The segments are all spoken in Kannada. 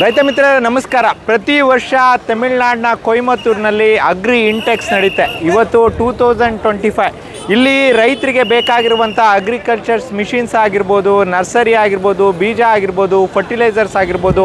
ರೈತ ಮಿತ್ರರೇ, ನಮಸ್ಕಾರ. ಪ್ರತಿ ವರ್ಷ ತಮಿಳ್ನಾಡಿನ ಕೊಯಮತ್ತೂರಿನಲ್ಲಿ ಅಗ್ರಿ ಇಂಟೆಕ್ಸ್ ನಡೀತೆ. ಇವತ್ತು ಟೂ ತೌಸಂಡ್ ಟ್ವೆಂಟಿ ಫೈವ್. ಇಲ್ಲಿ ರೈತರಿಗೆ ಬೇಕಾಗಿರುವಂಥ ಅಗ್ರಿಕಲ್ಚರ್ಸ್ ಮಿಷಿನ್ಸ್ ಆಗಿರ್ಬೋದು, ನರ್ಸರಿ ಆಗಿರ್ಬೋದು, ಬೀಜ ಆಗಿರ್ಬೋದು, ಫರ್ಟಿಲೈಸರ್ಸ್ ಆಗಿರ್ಬೋದು,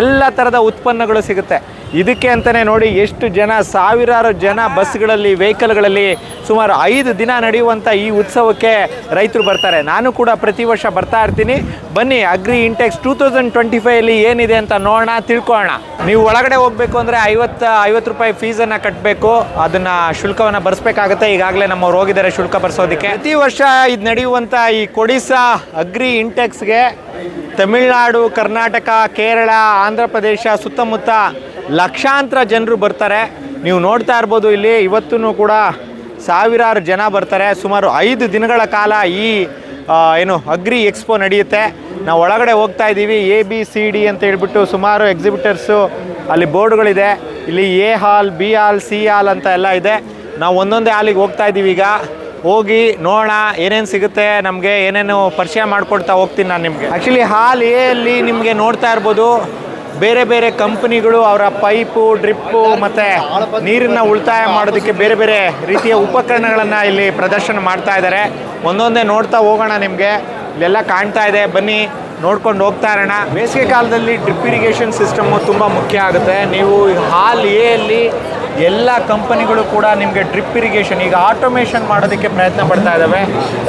ಎಲ್ಲ ಥರದ ಉತ್ಪನ್ನಗಳು ಸಿಗುತ್ತೆ. ಇದಕ್ಕೆ ಅಂತಲೇ ನೋಡಿ ಎಷ್ಟು ಜನ, ಸಾವಿರಾರು ಜನ ಬಸ್ಗಳಲ್ಲಿ, ವೆಹಿಕಲ್ಗಳಲ್ಲಿ ಸುಮಾರು ಐದು ದಿನ ನಡೆಯುವಂಥ ಈ ಉತ್ಸವಕ್ಕೆ ರೈತರು ಬರ್ತಾರೆ. ನಾನು ಕೂಡ ಪ್ರತಿ ವರ್ಷ ಬರ್ತಾ ಇರ್ತೀನಿ. ಬನ್ನಿ, agri intex two thousand twenty ಫೈವಲ್ಲಿ ಏನಿದೆ ಅಂತ ನೋಡೋಣ, ತಿಳ್ಕೊಳ್ಳೋಣ. ನೀವು ಒಳಗಡೆ ಹೋಗಬೇಕು ಅಂದರೆ ಐವತ್ತು ಐವತ್ತು ರೂಪಾಯಿ ಫೀಸನ್ನು ಕಟ್ಟಬೇಕು ಅದನ್ನು ಶುಲ್ಕವನ್ನು ಬರೆಸ್ಬೇಕಾಗುತ್ತೆ. ಈಗಾಗಲೇ ನಮ್ಮವ್ರು ಹೋಗಿದ್ದಾರೆ ಶುಲ್ಕ ಬರೆಸೋದಕ್ಕೆ. ಪ್ರತಿ ವರ್ಷ ಇದು ನಡೆಯುವಂಥ ಈ ಕೊಡಿಸಾ ಅಗ್ರಿ ಇಂಟೆಕ್ಸ್ಗೆ ತಮಿಳುನಾಡು, ಕರ್ನಾಟಕ, ಕೇರಳ, ಆಂಧ್ರ ಪ್ರದೇಶ ಸುತ್ತಮುತ್ತ ಲಕ್ಷಾಂತರ ಜನರು ಬರ್ತಾರೆ. ನೀವು ನೋಡ್ತಾ ಇರ್ಬೋದು ಇಲ್ಲಿ ಇವತ್ತೂ ಕೂಡ ಸಾವಿರಾರು ಜನ ಬರ್ತಾರೆ. ಸುಮಾರು ಐದು ದಿನಗಳ ಕಾಲ ಈ ಏನು ಅಗ್ರಿ ಎಕ್ಸ್ಪೋ ನಡೆಯುತ್ತೆ. ನಾವು ಒಳಗಡೆ ಹೋಗ್ತಾ ಇದ್ದೀವಿ. ಎ, ಬಿ, ಸಿ, ಡಿ ಅಂತ ಹೇಳ್ಬಿಟ್ಟು ಸುಮಾರು ಎಕ್ಸಿಬಿಟರ್ಸು ಅಲ್ಲಿ ಬೋರ್ಡ್ಗಳಿದೆ. ಇಲ್ಲಿ A hall, B hall, C hall ಅಂತ ಎಲ್ಲ ಇದೆ. ನಾವು ಒಂದೊಂದೇ ಹಾಲಿಗೆ ಹೋಗ್ತಾ ಇದ್ದೀವಿ ಈಗ. ಹೋಗಿ ನೋಡೋಣ ಏನೇನು ಸಿಗುತ್ತೆ. ನಮಗೆ ಏನೇನು ಪರಿಚಯ ಮಾಡಿಕೊಡ್ತಾ ಹೋಗ್ತೀನಿ ನಾನು ನಿಮಗೆ. ಆ್ಯಕ್ಚುಲಿ ಹಾಲ್ ಎ ಅಲ್ಲಿ ನಿಮಗೆ ನೋಡ್ತಾ ಇರ್ಬೋದು. ಬೇರೆ ಬೇರೆ ಕಂಪನಿಗಳು ಅವರ ಪೈಪು, ಡ್ರಿಪ್ಪು ಮತ್ತು ನೀರನ್ನು ಉಳಿತಾಯ ಮಾಡೋದಕ್ಕೆ ಬೇರೆ ಬೇರೆ ರೀತಿಯ ಉಪಕರಣಗಳನ್ನು ಇಲ್ಲಿ ಪ್ರದರ್ಶನ ಮಾಡ್ತಾ ಇದ್ದಾರೆ. ಒಂದೊಂದೇ ನೋಡ್ತಾ ಹೋಗೋಣ ನಿಮಗೆ. ಇಲ್ಲೆಲ್ಲ ಕಾಣ್ತಾ ಇದೆ. ಬನ್ನಿ. ನೋಡ್ಕೊಂಡು ಹೋಗ್ತಾ ಇರೋಣ. ಬೇಸಿಗೆ ಕಾಲದಲ್ಲಿ ಡ್ರಿಪ್ ಇರಿಗೇಷನ್ ಸಿಸ್ಟಮ್ ತುಂಬ ಮುಖ್ಯ ಆಗುತ್ತೆ. ನೀವು ಹಾಲ್ ಎ ಅಲ್ಲಿ ಎಲ್ಲ ಕಂಪನಿಗಳು ಕೂಡ ನಿಮಗೆ ಡ್ರಿಪ್ ಇರಿಗೇಷನ್, ಈಗ ಆಟೋಮೇಷನ್ ಮಾಡೋದಕ್ಕೆ ಪ್ರಯತ್ನ ಪಡ್ತಾ ಇದ್ದಾವೆ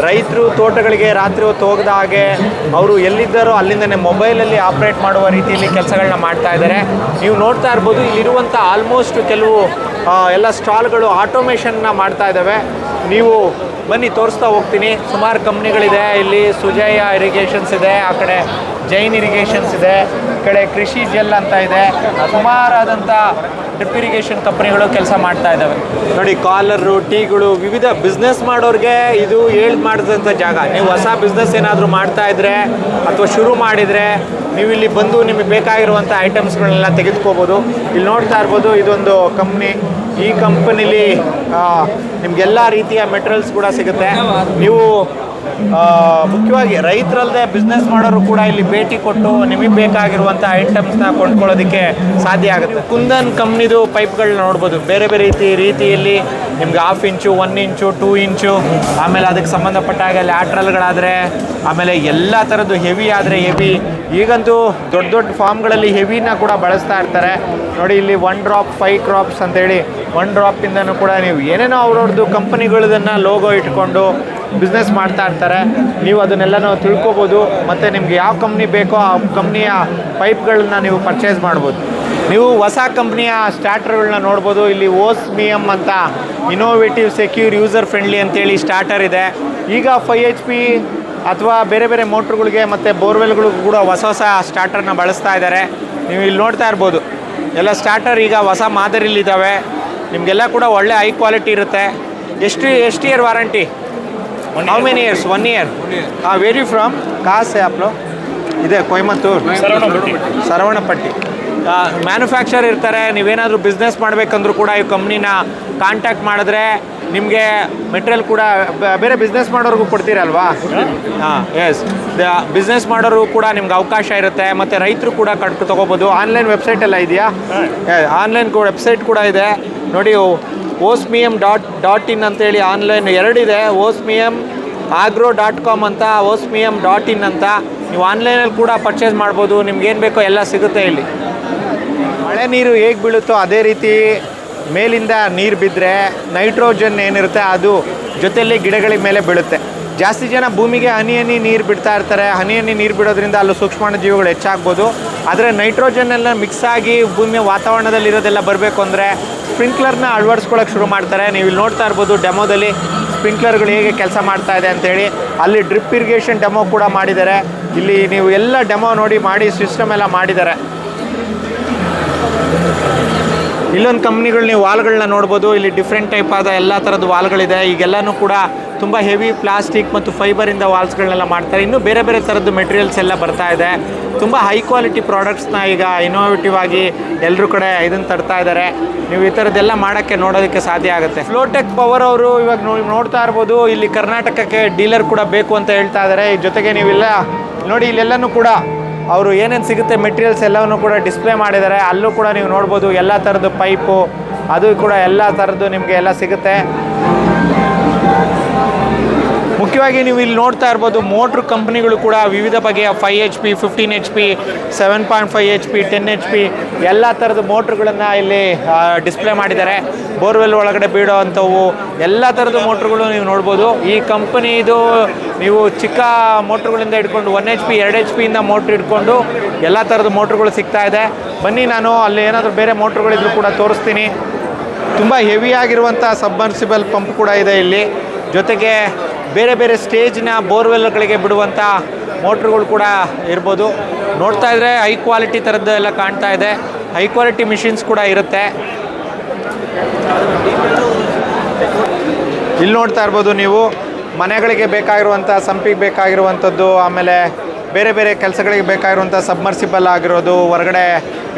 ರೈತರು ತೋಟಗಳಿಗೆ ರಾತ್ರಿ ಹೊತ್ತು ಹೋಗದ ಹಾಗೆ ಅವರು ಎಲ್ಲಿದ್ದಾರೋ ಅಲ್ಲಿಂದನೇ ಮೊಬೈಲಲ್ಲಿ ಆಪ್ರೇಟ್ ಮಾಡುವ ರೀತಿಯಲ್ಲಿ ಕೆಲಸಗಳನ್ನ ಮಾಡ್ತಾ ಇದ್ದಾರೆ ನೀವು ನೋಡ್ತಾ ಇರ್ಬೋದು ಇಲ್ಲಿರುವಂಥ ಆಲ್ಮೋಸ್ಟ್ ಕೆಲವು ಎಲ್ಲ ಸ್ಟಾಲ್ಗಳು ಆಟೋಮೇಷನ್ನ ಮಾಡ್ತಾ ಇದ್ದಾವೆ ನೀವು ಬನ್ನಿ, ತೋರಿಸ್ತಾ ಹೋಗ್ತೀನಿ. ಸುಮಾರು ಕಂಪ್ನಿಗಳಿದೆ, ಇಲ್ಲಿ ಸುಜಯ ಇರಿಗೇಷನ್ಸ್ ಇದೆ, ಆ ಕಡೆ ಜೈನ್ ಇರಿಗೇಷನ್ಸ್ ಇದೆ, ಈ ಕಡೆ ಕೃಷಿ ಜೆಲ್ ಅಂತ ಇದೆ. ಸುಮಾರಾದಂಥ ಡ್ರಿಪ್ ಇರಿಗೇಷನ್ ಕಂಪ್ನಿಗಳು ಕೆಲಸ ಮಾಡ್ತಾ ಇದ್ದಾವೆ ನೋಡಿ, ಕಾಲರು, ಟೀಗಳು, ವಿವಿಧ ಬಿಸ್ನೆಸ್ ಮಾಡೋರಿಗೆ ಇದು ಹೇಳ್ ಮಾಡಿದಂಥ ಜಾಗ. ನೀವು ಹೊಸ ಬಿಸ್ನೆಸ್ ಏನಾದರೂ ಮಾಡ್ತಾ ಇದ್ರೆ ಅಥವಾ ಶುರು ಮಾಡಿದರೆ ನೀವು ಇಲ್ಲಿ ಬಂದು ನಿಮಗೆ ಬೇಕಾಗಿರುವಂಥ ಐಟಮ್ಸ್ಗಳನ್ನೆಲ್ಲ ತೆಗೆದುಕೋಬೋದು. ಇಲ್ಲಿ ನೋಡ್ತಾ ಇರ್ಬೋದು, ಇದೊಂದು ಕಂಪ್ನಿ ಈ ಕಂಪನಿಲಿ ನಿಮ್ಗೆಲ್ಲ ರೀತಿಯ ಮೆಟೀರಿಯಲ್ಸ್ ಕೂಡ ಸಿಗುತ್ತೆ. ನೀವು ಮುಖ್ಯವಾಗಿ ರೈತರಲ್ಲದೆ ಬಿಸ್ನೆಸ್ ಮಾಡೋರು ಕೂಡ ಇಲ್ಲಿ ಭೇಟಿ ಕೊಟ್ಟು ನಿಮಗೆ ಬೇಕಾಗಿರುವಂಥ ಐಟಮ್ಸ್ನ ಕೊಂಡ್ಕೊಳ್ಳೋದಕ್ಕೆ ಸಾಧ್ಯ ಆಗುತ್ತೆ. ಕುಂದನ್ ಕಂಪ್ನಿದು ಪೈಪ್ಗಳನ್ನ ನೋಡ್ಬೋದು. ಬೇರೆ ಬೇರೆ ರೀತಿ, ರೀತಿಯಲ್ಲಿ ನಿಮ್ಗೆ ಹಾಫ್ ಇಂಚು ಒನ್ ಇಂಚು ಟೂ ಇಂಚು ಆಮೇಲೆ ಅದಕ್ಕೆ ಸಂಬಂಧಪಟ್ಟ ಹಾಗೆ ಲ್ಯಾಟ್ರಲ್ಗಳಾದರೆ ಆಮೇಲೆ ಎಲ್ಲ ಥರದ್ದು ಹೆವಿ ಆದರೆ ಹೆವಿ ಈಗಂತೂ ದೊಡ್ಡ ದೊಡ್ಡ ಫಾರ್ಮ್ಗಳಲ್ಲಿ ಹೆವಿನ ಕೂಡ ಬಳಸ್ತಾ ಇರ್ತಾರೆ. ನೋಡಿ ಇಲ್ಲಿ ಒನ್ ಡ್ರಾಪ್ ಫೈವ್ ಕ್ರಾಪ್ಸ್ ಅಂತೇಳಿ. ಒನ್ ಡ್ರಾಪಿಂದನೂ ಕೂಡ ನೀವು ಏನೇನೋ ಅವ್ರವ್ರದ್ದು ಕಂಪನಿಗಳದನ್ನು ಲೋಗೋ ಇಟ್ಕೊಂಡು ಬಿಸ್ನೆಸ್ ಮಾಡ್ತಾ ಇರ್ತಾರೆ. ನೀವು ಅದನ್ನೆಲ್ಲನೂ ತಿಳ್ಕೊಬೋದು. ಮತ್ತು ನಿಮ್ಗೆ ಯಾವ ಕಂಪ್ನಿ ಬೇಕೋ ಆ ಕಂಪ್ನಿಯ ಪೈಪ್ಗಳನ್ನ ನೀವು ಪರ್ಚೇಸ್ ಮಾಡ್ಬೋದು. ನೀವು ಹೊಸ ಕಂಪ್ನಿಯ ಸ್ಟಾರ್ಟರ್ಗಳನ್ನ ನೋಡ್ಬೋದು. ಇಲ್ಲಿ ಓಸ್ ಬಿ ಎಂ ಅಂತ ಇನೋವೇಟಿವ್ ಸೆಕ್ಯೂರ್ ಯೂಸರ್ ಫ್ರೆಂಡ್ಲಿ ಅಂತೇಳಿ ಸ್ಟಾರ್ಟರ್ ಇದೆ. ಈಗ ಫೈ ಎಚ್ ಪಿ ಅಥವಾ ಬೇರೆ ಬೇರೆ ಮೋಟ್ರುಗಳಿಗೆ ಮತ್ತು ಬೋರ್ವೆಲ್ಗಳಿಗೂ ಕೂಡ ಹೊಸ ಹೊಸ ಸ್ಟಾರ್ಟರ್ನ ಬಳಸ್ತಾ ಇದ್ದಾರೆ. ನೀವು ಇಲ್ಲಿ ನೋಡ್ತಾ ಇರ್ಬೋದು. ಎಲ್ಲ ಸ್ಟಾರ್ಟರ್ ಈಗ ಹೊಸ ಮಾದರಿಲಿದ್ದಾವೆ. ನಿಮಗೆಲ್ಲ ಕೂಡ ಒಳ್ಳೆ ಹೈ ಕ್ವಾಲಿಟಿ ಇರುತ್ತೆ. ಎಷ್ಟು ಎಷ್ಟು year warranty how many years one year ಹಾಂ ವೆರಿ ಫ್ರಮ್ ಕಾಸ್ ಆ್ಯಪ್ಲು ಇದೆ ಕೊಯಮತ್ತೂರು ಸರವಣಪಟ್ಟಿ ಮ್ಯಾನುಫ್ಯಾಕ್ಚರ್ ಇರ್ತಾರೆ ನೀವೇನಾದರೂ ಬಿಸ್ನೆಸ್ ಮಾಡಬೇಕಂದ್ರೂ ಕೂಡ ಈ ಕಂಪ್ನಿನ ಕಾಂಟ್ಯಾಕ್ಟ್ ಮಾಡಿದ್ರೆ ನಿಮಗೆ ಮೆಟೀರಿಯಲ್ ಕೂಡ ಬೇರೆ ಬಿಸ್ನೆಸ್ ಮಾಡೋರಿಗೂ ಕೊಡ್ತೀರಲ್ವಾ ಹಾಂ ಎಸ್ ಬಿಸ್ನೆಸ್ ಮಾಡೋರು ಕೂಡ ನಿಮ್ಗೆ ಅವಕಾಶ ಇರುತ್ತೆ ಮತ್ತು ರೈತರು ಕೂಡ ಕಟ್ಕೊ ತೊಗೋಬೋದು. ಆನ್ಲೈನ್ ವೆಬ್ಸೈಟ್ ಎಲ್ಲ ಇದೆಯಾ? ಆನ್ಲೈನ್ ವೆಬ್ಸೈಟ್ ಕೂಡ ಇದೆ. ನೋಡಿ ಓಸ್ಮಿಯಮ್ ಡಾಟ್ ಡಾಟ್ ಇನ್ ಅಂತೇಳಿ ಆನ್ಲೈನ್ ಎರಡಿದೆ. ಓಸ್ಮಿಯಮ್ ಆಗ್ರೋ ಡಾಟ್ ಕಾಮ್ ಅಂತ ಓಸ್ಮಿಯಮ್ ಡಾಟ್ ಇನ್ ಅಂತ. ನೀವು ಆನ್ಲೈನಲ್ಲಿ ಕೂಡ ಪರ್ಚೇಸ್ ಮಾಡ್ಬೋದು. ನಿಮ್ಗೇನು ಬೇಕೋ ಎಲ್ಲ ಸಿಗುತ್ತೆ ಇಲ್ಲಿ. ಮಳೆ ನೀರು ಹೇಗೆ ಬೀಳುತ್ತೋ ಅದೇ ರೀತಿ ಮೇಲಿಂದ ನೀರು ಬಿದ್ದರೆ ನೈಟ್ರೋಜನ್ ಏನಿರುತ್ತೆ ಅದು ಜೊತೆಯಲ್ಲಿ ಗಿಡಗಳ ಮೇಲೆ ಬೀಳುತ್ತೆ. ಜಾಸ್ತಿ ಜನ ಭೂಮಿಗೆ ಹನಿ ಹನಿ ನೀರು ಬಿಡ್ತಾ ಇರ್ತಾರೆ. ಹನಿ ಹನಿ ನೀರು ಬಿಡೋದ್ರಿಂದ ಅಲ್ಲೂ ಸೂಕ್ಷ್ಮಾಣು ಜೀವಿಗಳು ಹೆಚ್ಚಾಗ್ಬೋದು. ಆದರೆ ನೈಟ್ರೋಜನ್ ಎಲ್ಲ ಮಿಕ್ಸ್ ಆಗಿ ಭೂಮಿಯ ವಾತಾವರಣದಲ್ಲಿ ಇರೋದೆಲ್ಲ ಬರಬೇಕು ಅಂದರೆ ಸ್ಪ್ರಿಂಕ್ಲರ್ನ ಅಳವಡಿಸ್ಕೊಳ್ಳೋಕೆ ಶುರು ಮಾಡ್ತಾರೆ. ನೀವು ಇಲ್ಲಿ ನೋಡ್ತಾ ಇರ್ಬೋದು ಡೆಮೋದಲ್ಲಿ ಸ್ಪ್ರಿಂಕ್ಲರ್ಗಳು ಹೇಗೆ ಕೆಲಸ ಮಾಡ್ತಾ ಇದೆ ಅಂತೇಳಿ. ಅಲ್ಲಿ ಡ್ರಿಪ್ ಇರಿಗೇಷನ್ ಡೆಮೋ ಕೂಡ ಮಾಡಿದ್ದಾರೆ. ಇಲ್ಲಿ ನೀವು ಎಲ್ಲ ಡೆಮೋ ನೋಡಿ ಮಾಡಿ ಸಿಸ್ಟಮ್ ಎಲ್ಲ ಮಾಡಿದ್ದಾರೆ. ಇಲ್ಲೊಂದು ಕಂಪ್ನಿಗಳು ನೀವು ವಾಲ್ಗಳನ್ನ ನೋಡ್ಬೋದು. ಇಲ್ಲಿ ಡಿಫ್ರೆಂಟ್ ಟೈಪ್ ಆದ ಎಲ್ಲ ಥರದ ವಾಲ್ಗಳಿದೆ. ಈಗೆಲ್ಲನೂ ಕೂಡ ತುಂಬ ಹೆವಿ ಪ್ಲಾಸ್ಟಿಕ್ ಮತ್ತು ಫೈಬರಿಂದ ವಾಲ್ಸ್ಗಳನ್ನೆಲ್ಲ ಮಾಡ್ತಾರೆ. ಇನ್ನೂ ಬೇರೆ ಬೇರೆ ಥರದ್ದು ಮೆಟೀರಿಯಲ್ಸ್ ಎಲ್ಲ ಬರ್ತಾ ಇದೆ. ತುಂಬ ಹೈ ಕ್ವಾಲಿಟಿ ಪ್ರಾಡಕ್ಟ್ಸ್ನ ಈಗ ಇನೋವೇಟಿವ್ ಆಗಿ ಎಲ್ಲರೂ ಕಡೆ ಇದನ್ನು ತರ್ತಾ ಇದ್ದಾರೆ ನೀವು ಈ ಥರದ್ದೆಲ್ಲ ಮಾಡೋಕ್ಕೆ ನೋಡೋದಕ್ಕೆ ಸಾಧ್ಯ ಆಗುತ್ತೆ. ಫ್ಲೋಟೆಕ್ ಪವರ್ ಅವರು ಇವಾಗ ನೋಡಿ ನೋಡ್ತಾ ಇರ್ಬೋದು. ಇಲ್ಲಿ ಕರ್ನಾಟಕಕ್ಕೆ ಡೀಲರ್ ಕೂಡ ಬೇಕು ಅಂತ ಹೇಳ್ತಾ ಇದ್ದಾರೆ ಜೊತೆಗೆ ನೀವೆಲ್ಲ, ನೋಡಿ ಇಲ್ಲೆಲ್ಲನೂ ಕೂಡ ಅವರು ಏನೇನು ಸಿಗುತ್ತೆ ಮೆಟೀರಿಯಲ್ಸ್ ಎಲ್ಲವನ್ನು ಕೂಡ ಡಿಸ್ಪ್ಲೇ ಮಾಡಿದ್ದಾರೆ. ಅಲ್ಲೂ ಕೂಡ ನೀವು ನೋಡ್ಬೋದು ಎಲ್ಲ ಥರದ್ದು ಪೈಪು ಅದು ಕೂಡ ಎಲ್ಲ ಥರದ್ದು ನಿಮಗೆ ಎಲ್ಲ ಸಿಗುತ್ತೆ. ಮುಖ್ಯವಾಗಿ ನೀವು ಇಲ್ಲಿ ನೋಡ್ತಾ ಇರ್ಬೋದು, ಮೋಟ್ರ್ ಕಂಪ್ನಿಗಳು ಕೂಡ ವಿವಿಧ ಬಗೆಯ five H P fifteen H P seven point five H P ten H P ಎಲ್ಲ ಥರದ ಮೋಟ್ರ್ಗಳನ್ನು ಇಲ್ಲಿ ಡಿಸ್ಪ್ಲೇ ಮಾಡಿದ್ದಾರೆ. ಬೋರ್ವೆಲ್ ಒಳಗಡೆ ಬೀಳೋ ಅಂಥವು ಎಲ್ಲ ಥರದ ಮೋಟ್ರ್ಗಳು ನೀವು ನೋಡ್ಬೋದು. ಈ ಕಂಪನಿ ಇದು ನೀವು ಚಿಕ್ಕ ಮೋಟ್ರ್ಗಳಿಂದ ಹಿಡ್ಕೊಂಡು ಒನ್ ಎಚ್ ಪಿ ಎರಡು ಎಚ್ ಪಿಯಿಂದ ಮೋಟ್ರ್ ಹಿಡ್ಕೊಂಡು ಎಲ್ಲ ಥರದ ಮೋಟ್ರುಗಳು ಸಿಗ್ತಾ ಇದೆ. ಬನ್ನಿ, ನಾನು ಅಲ್ಲಿ ಏನಾದರೂ ಬೇರೆ ಮೋಟ್ರುಗಳಿದ್ರು ಕೂಡ ತೋರಿಸ್ತೀನಿ. ತುಂಬ ಹೆವಿ ಆಗಿರುವಂಥ ಸಬ್ಮರ್ಸಿಬಲ್ ಪಂಪ್ ಕೂಡ ಇದೆ ಇಲ್ಲಿ. ಜೊತೆಗೆ ಬೇರೆ ಬೇರೆ ಸ್ಟೇಜ್ನ ಬೋರ್ವೆಲ್ಗಳಿಗೆ ಬಿಡುವಂಥ ಮೋಟ್ರ್ಗಳು ಕೂಡ ಇರ್ಬೋದು. ನೋಡ್ತಾ ಇದ್ರೆ ಹೈ ಕ್ವಾಲಿಟಿ ಥರದ್ದು ಎಲ್ಲ ಕಾಣ್ತಾ ಇದೆ. ಹೈ ಕ್ವಾಲಿಟಿ ಮಿಷಿನ್ಸ್ ಕೂಡ ಇರುತ್ತೆ. ಇಲ್ಲಿ ನೋಡ್ತಾ ಇರ್ಬೋದು ನೀವು ಮನೆಗಳಿಗೆ ಬೇಕಾಗಿರುವಂಥ, ಸಂಪಿಗೆ ಬೇಕಾಗಿರುವಂಥದ್ದು, ಆಮೇಲೆ ಬೇರೆ ಬೇರೆ ಕೆಲಸಗಳಿಗೆ ಬೇಕಾಗಿರುವಂಥ ಸಬ್ಮರ್ಸಿಬಲ್ ಆಗಿರೋದು, ಹೊರಗಡೆ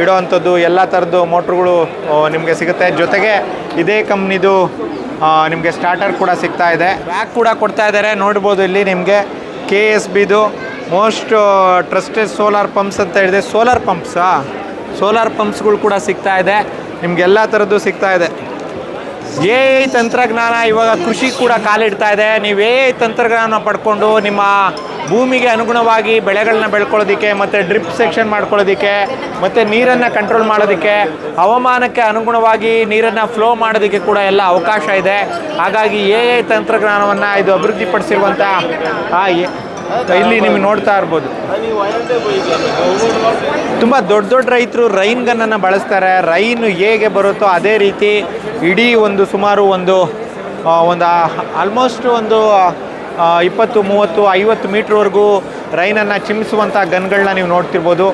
ಇಡೋವಂಥದ್ದು, ಎಲ್ಲ ಥರದ್ದು ಮೋಟ್ರುಗಳು ನಿಮಗೆ ಸಿಗುತ್ತೆ. ಜೊತೆಗೆ ಇದೇ ಕಂಪ್ನಿದು ನಿಮಗೆ ಸ್ಟಾರ್ಟರ್ ಕೂಡ ಸಿಗ್ತಾ ಇದೆ. ಬ್ಯಾಗ್ ಕೂಡ ಕೊಡ್ತಾ ಇದ್ದಾರೆ ನೋಡ್ಬೋದು ಇಲ್ಲಿ ನಿಮಗೆ ಕೆ ಎಸ್ ಬಿದು ಮೋಸ್ಟ್ ಟ್ರಸ್ಟೆಡ್ ಸೋಲಾರ್ ಪಂಪ್ಸ್ ಅಂತ ಹೇಳಿದೆ. ಸೋಲಾರ್ ಪಂಪ್ಸಾ ಸೋಲಾರ್ ಪಂಪ್ಸ್ಗಳು ಕೂಡ ಸಿಗ್ತಾ ಇದೆ. ನಿಮಗೆಲ್ಲ ಥರದ್ದು ಸಿಗ್ತಾ ಇದೆ. ಎ ಐ ತಂತ್ರಜ್ಞಾನ ಇವಾಗ ಕೃಷಿ ಕೂಡ ಕಾಲಿಡ್ತಾ ಇದೆ. ನೀವು ಎ ಐ ತಂತ್ರಜ್ಞಾನ ಪಡ್ಕೊಂಡು ನಿಮ್ಮ ಭೂಮಿಗೆ ಅನುಗುಣವಾಗಿ ಬೆಳೆಗಳನ್ನ ಬೆಳ್ಕೊಳ್ಳೋದಕ್ಕೆ, ಮತ್ತು ಡ್ರಿಪ್ ಸೆಕ್ಷನ್ ಮಾಡ್ಕೊಳ್ಳೋದಕ್ಕೆ, ಮತ್ತು ನೀರನ್ನು ಕಂಟ್ರೋಲ್ ಮಾಡೋದಕ್ಕೆ, ಹವಾಮಾನಕ್ಕೆ ಅನುಗುಣವಾಗಿ ನೀರನ್ನು ಫ್ಲೋ ಮಾಡೋದಕ್ಕೆ ಕೂಡ ಎಲ್ಲ ಅವಕಾಶ ಇದೆ. ಹಾಗಾಗಿ ಎ ಐ ತಂತ್ರಜ್ಞಾನವನ್ನು ಇದು ಅಭಿವೃದ್ಧಿಪಡಿಸಿರುವಂಥ ಇಲ್ಲಿ ನಿಮಗೆ ನೋಡ್ತಾ ಇರ್ಬೋದು. ತುಂಬ ದೊಡ್ಡ ದೊಡ್ಡ ರೈತರು ರೈನ್ ಗನ್ನನ್ನು ಬಳಸ್ತಾರೆ. ರೈನ್ ಹೇಗೆ ಬರುತ್ತೋ ಅದೇ ರೀತಿ ಇಡೀ ಒಂದು ಸುಮಾರು ಒಂದು ಒಂದು ಆಲ್ಮೋಸ್ಟ್ ಒಂದು ಇಪ್ಪತ್ತು ಮೂವತ್ತು ಐವತ್ತು ಮೀಟ್ರ್ವರೆಗೂ ರೈನನ್ನು ಚಿಮ್ಮಿಸುವಂಥ ಗನ್ಗಳನ್ನ ನೀವು ನೋಡ್ತಿರ್ಬೋದು.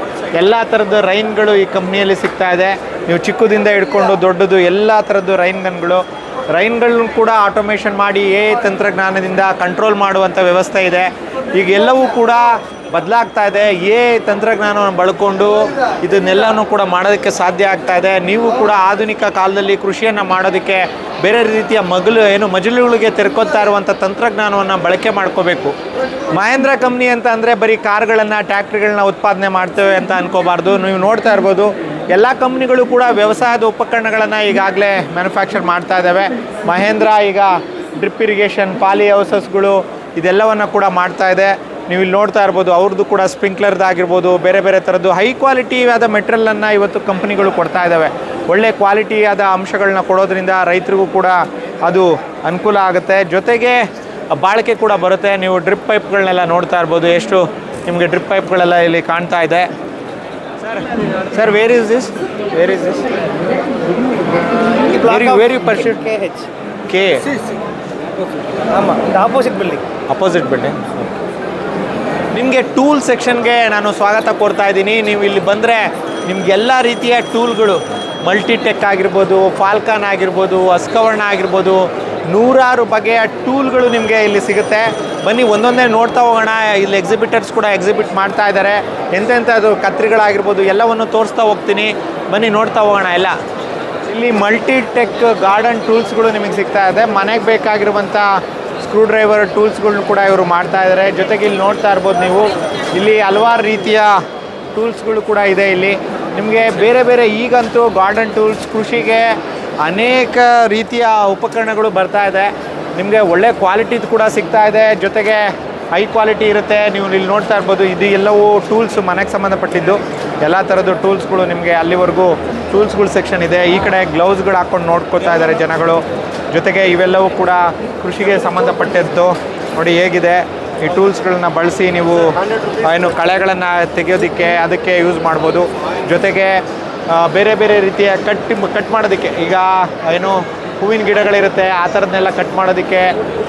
ಎಲ್ಲ ಥರದ ರೈನ್ಗಳು ಈ ಕಂಪ್ನಿಯಲ್ಲಿ ಸಿಗ್ತಾ ಇದೆ. ನೀವು ಚಿಕ್ಕದಿಂದ ಹಿಡ್ಕೊಂಡು ದೊಡ್ಡದು ಎಲ್ಲ ಥರದ್ದು ರೈನ್ ಗನ್ಗಳು ರೈನ್ಗಳನ್ನು ಕೂಡ ಆಟೋಮೇಷನ್ ಮಾಡಿ ಎ ತಂತ್ರಜ್ಞಾನದಿಂದ ಕಂಟ್ರೋಲ್ ಮಾಡುವಂಥ ವ್ಯವಸ್ಥೆ ಇದೆ. ಈಗ ಎಲ್ಲವೂ ಕೂಡ ಬದಲಾಗ್ತಾ ಇದೆ. ಎ ತಂತ್ರಜ್ಞಾನವನ್ನು ಬಳಕೊಂಡು ಇದನ್ನೆಲ್ಲನೂ ಕೂಡ ಮಾಡೋದಕ್ಕೆ ಸಾಧ್ಯ ಆಗ್ತಾ ಇದೆ. ನೀವು ಕೂಡ ಆಧುನಿಕ ಕಾಲದಲ್ಲಿ ಕೃಷಿಯನ್ನು ಮಾಡೋದಕ್ಕೆ ಬೇರೆ ರೀತಿಯ ಮಗಲು, ಏನು ಮಜಲುಗಳಿಗೆ ತೆರ್ಕೊತಾ ಇರುವಂಥ ತಂತ್ರಜ್ಞಾನವನ್ನು ಬಳಕೆ ಮಾಡ್ಕೋಬೇಕು. ಮಹೇಂದ್ರ ಕಂಪ್ನಿ ಅಂತ ಅಂದರೆ ಬರೀ ಕಾರ್ಗಳನ್ನು, ಟ್ಯಾಕ್ಟ್ರಿಗಳನ್ನ ಉತ್ಪಾದನೆ ಮಾಡ್ತೇವೆ ಅಂತ ಅನ್ಕೋಬಾರ್ದು. ನೀವು ನೋಡ್ತಾ ಇರ್ಬೋದು ಎಲ್ಲ ಕಂಪ್ನಿಗಳು ಕೂಡ ವ್ಯವಸಾಯದ ಉಪಕರಣಗಳನ್ನು ಈಗಾಗಲೇ ಮ್ಯಾನುಫ್ಯಾಕ್ಚರ್ ಮಾಡ್ತಾ ಇದ್ದಾವೆ ಮಹೇಂದ್ರ ಈಗ ಡ್ರಿಪ್ ಇರಿಗೇಷನ್ ಪಾಲಿ ಹೌಸಸ್ಗಳು ಇದೆಲ್ಲವನ್ನು ಕೂಡ ಮಾಡ್ತಾ ಇದೆ. ನೀವು ಇಲ್ಲಿ ನೋಡ್ತಾ ಇರ್ಬೋದು ಅವ್ರದ್ದು ಕೂಡ ಸ್ಪ್ರಿಂಕ್ಲರ್ದಾಗಿರ್ಬೋದು ಬೇರೆ ಬೇರೆ ಥರದ್ದು ಹೈ ಕ್ವಾಲಿಟಿ ಆದ ಮೆಟೀರಿಯಲನ್ನು ಇವತ್ತು ಕಂಪ್ನಿಗಳು ಕೊಡ್ತಾ ಇದ್ದಾವೆ ಒಳ್ಳೆ ಕ್ವಾಲಿಟಿಯಾದ ಅಂಶಗಳನ್ನ ಕೊಡೋದ್ರಿಂದ ರೈತರಿಗೂ ಕೂಡ ಅದು ಅನುಕೂಲ ಆಗುತ್ತೆ. ಜೊತೆಗೆ ಬಾಳಿಕೆ ಕೂಡ ಬರುತ್ತೆ. ನೀವು ಡ್ರಿಪ್ ಪೈಪ್ಗಳನ್ನೆಲ್ಲ ನೋಡ್ತಾ ಇರ್ಬೋದು, ಎಷ್ಟು ನಿಮಗೆ ಡ್ರಿಪ್ ಪೈಪ್ಗಳೆಲ್ಲ ಇಲ್ಲಿ ಕಾಣ್ತಾ ಇದೆ. Sir sir where is this where is this very very percent K H K ಆಮಾಂ opposite building opposite building ನಿಮಗೆ ಟೂಲ್ ಸೆಕ್ಷನ್ಗೆ ನಾನು ಸ್ವಾಗತ ಕೊಡ್ತಾ ಇದ್ದೀನಿ. ನೀವು ಇಲ್ಲಿ ಬಂದರೆ ನಿಮಗೆಲ್ಲ ರೀತಿಯ ಟೂಲ್ಗಳು ಮಲ್ಟಿ ಟೆಕ್ ಆಗಿರ್ಬೋದು ಫಾಲ್ಕಾನ್ ಆಗಿರ್ಬೋದು ಅಸ್ಕವರ್ಣ ಆಗಿರ್ಬೋದು ನೂರಾರು ಬಗೆಯ ಟೂಲ್ಗಳು ನಿಮಗೆ ಇಲ್ಲಿ ಸಿಗುತ್ತೆ. ಬನ್ನಿ, ಒಂದೊಂದೇ ನೋಡ್ತಾ ಹೋಗೋಣ. ಇಲ್ಲಿ ಎಕ್ಸಿಬಿಟರ್ಸ್ ಕೂಡ ಎಕ್ಸಿಬಿಟ್ ಮಾಡ್ತಾ ಇದ್ದಾರೆ. ಎಂತೆಂಥದ್ದು ಕತ್ರಿಗಳಾಗಿರ್ಬೋದು, ಎಲ್ಲವನ್ನು ತೋರಿಸ್ತಾ ಹೋಗ್ತೀನಿ. ಬನ್ನಿ, ನೋಡ್ತಾ ಹೋಗೋಣ ಎಲ್ಲ. ಇಲ್ಲಿ ಮಲ್ಟಿಟೆಕ್ ಗಾರ್ಡನ್ ಟೂಲ್ಸ್ಗಳು ನಿಮಗೆ ಸಿಗ್ತಾ ಇದೆ. ಮನೆಗೆ ಬೇಕಾಗಿರುವಂಥ ಸ್ಕ್ರೂ ಡ್ರೈವರ್ ಟೂಲ್ಸ್ಗಳ್ನು ಕೂಡ ಇವರು ಮಾಡ್ತಾ ಇದ್ದಾರೆ. ಜೊತೆಗೆ ಇಲ್ಲಿ ನೋಡ್ತಾ ಇರ್ಬೋದು ನೀವು. ಇಲ್ಲಿ ಹಲವಾರು ರೀತಿಯ ಟೂಲ್ಸ್ಗಳು ಕೂಡ ಇದೆ ಇಲ್ಲಿ. ನಿಮಗೆ ಬೇರೆ ಬೇರೆ ಈಗಂತೂ ಗಾರ್ಡನ್ ಟೂಲ್ಸ್ ಕೃಷಿಗೆ ಅನೇಕ ರೀತಿಯ ಉಪಕರಣಗಳು ಬರ್ತಾ ಇದೆ. ನಿಮಗೆ ಒಳ್ಳೆ ಕ್ವಾಲಿಟಿದು ಕೂಡ ಸಿಗ್ತಾ ಇದೆ. ಜೊತೆಗೆ ಹೈ ಕ್ವಾಲಿಟಿ ಇರುತ್ತೆ. ನೀವು ಇಲ್ಲಿ ನೋಡ್ತಾ ಇರ್ಬೋದು, ಇದು ಎಲ್ಲವೂ ಟೂಲ್ಸ್ ಮನೆಗೆ ಸಂಬಂಧಪಟ್ಟಿದ್ದು. ಎಲ್ಲ ಥರದ್ದು ಟೂಲ್ಸ್ಗಳು ನಿಮಗೆ ಅಲ್ಲಿವರೆಗೂ ಟೂಲ್ಸ್ಗಳು ಸೆಕ್ಷನ್ ಇದೆ. ಈ ಕಡೆ ಗ್ಲೌಸ್ಗಳು ಹಾಕ್ಕೊಂಡು ನೋಡ್ಕೋತಾ ಇದ್ದಾರೆ ಜನಗಳು. ಜೊತೆಗೆ ಇವೆಲ್ಲವೂ ಕೂಡ ಕೃಷಿಗೆ ಸಂಬಂಧಪಟ್ಟಿದ್ದು. ನೋಡಿ ಹೇಗಿದೆ. ಈ ಟೂಲ್ಸ್ಗಳನ್ನ ಬಳಸಿ ನೀವು ಏನು ಕಳೆಗಳನ್ನು ತೆಗೆಯೋದಕ್ಕೆ ಅದಕ್ಕೆ ಯೂಸ್ ಮಾಡ್ಬೋದು. ಜೊತೆಗೆ ಬೇರೆ ಬೇರೆ ರೀತಿಯ ಕಟ್ ಕಟ್ ಮಾಡೋದಕ್ಕೆ. ಈಗ ಏನು ಹೂವಿನ ಗಿಡಗಳಿರುತ್ತೆ, ಆ ಥರದನ್ನೆಲ್ಲ ಕಟ್ ಮಾಡೋದಕ್ಕೆ,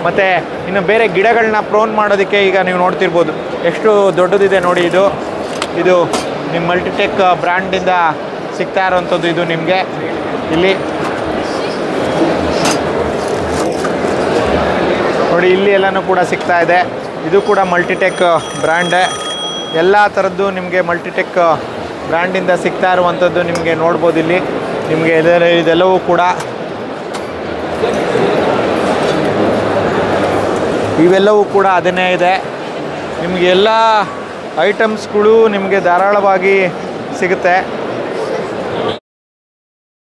ಮತ್ತು ಇನ್ನು ಬೇರೆ ಗಿಡಗಳನ್ನ ಪ್ರೋನ್ ಮಾಡೋದಕ್ಕೆ ಈಗ ನೀವು ನೋಡ್ತಿರ್ಬೋದು. ಎಷ್ಟು ದೊಡ್ಡದಿದೆ ನೋಡಿ ಇದು. ಇದು ನಿಮ್ಮ ಮಲ್ಟಿಟೆಕ್ ಬ್ರ್ಯಾಂಡಿಂದ ಸಿಗ್ತಾ ಇರೋವಂಥದ್ದು ಇದು ನಿಮಗೆ. ಇಲ್ಲಿ. ನೋಡಿ, ಇಲ್ಲಿ ಎಲ್ಲನೂ ಕೂಡ ಸಿಗ್ತಾ ಇದೆ. ಇದು ಕೂಡ ಮಲ್ಟಿಟೆಕ್ ಬ್ರ್ಯಾಂಡೇ ಎಲ್ಲ ಥರದ್ದು ನಿಮಗೆ ಮಲ್ಟಿಟೆಕ್ ಬ್ರ್ಯಾಂಡಿಂದ ಸಿಗ್ತಾ ಇರುವಂಥದ್ದು ನಿಮಗೆ ನೋಡ್ಬೋದು ಇಲ್ಲಿ. ನಿಮಗೆ ಇದೆಲ್ಲ ಇದೆಲ್ಲವೂ ಕೂಡ. ಇವೆಲ್ಲವೂ ಕೂಡ ಅದನ್ನೇ ಇದೆ. ನಿಮಗೆ ಎಲ್ಲ ಐಟಮ್ಸ್ಗಳು ನಿಮಗೆ ಧಾರಾಳವಾಗಿ ಸಿಗುತ್ತೆ.